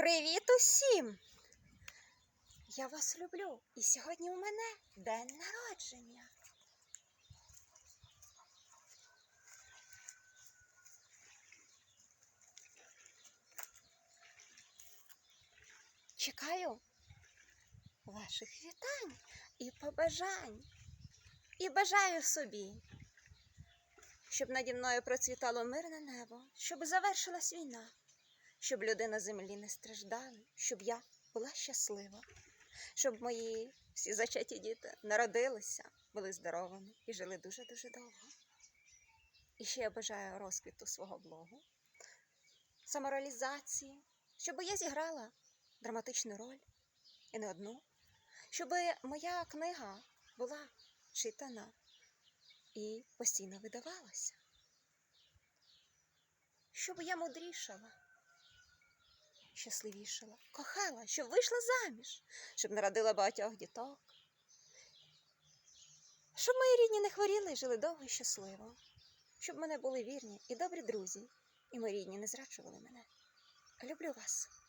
Привіт усім! Я вас люблю. І сьогодні у мене день народження. Чекаю ваших вітань і побажань. І бажаю собі, щоб наді мною процвітало мирне небо, щоб завершилась війна, щоб люди на землі не страждали, щоб я була щаслива, щоб мої всі зачаті діти народилися, були здоровими і жили дуже-дуже довго. І ще я бажаю розквіту свого блогу, самореалізації, щоб я зіграла драматичну роль і не одну, щоб моя книга була читана і постійно видавалася. Щоб я мудрішала, щасливішала, кохала, щоб вийшла заміж, щоб народила багатьох діток, щоб мої рідні не хворіли і жили довго і щасливо, щоб мене були вірні і добрі друзі, і мої рідні не зраджували мене. Люблю вас.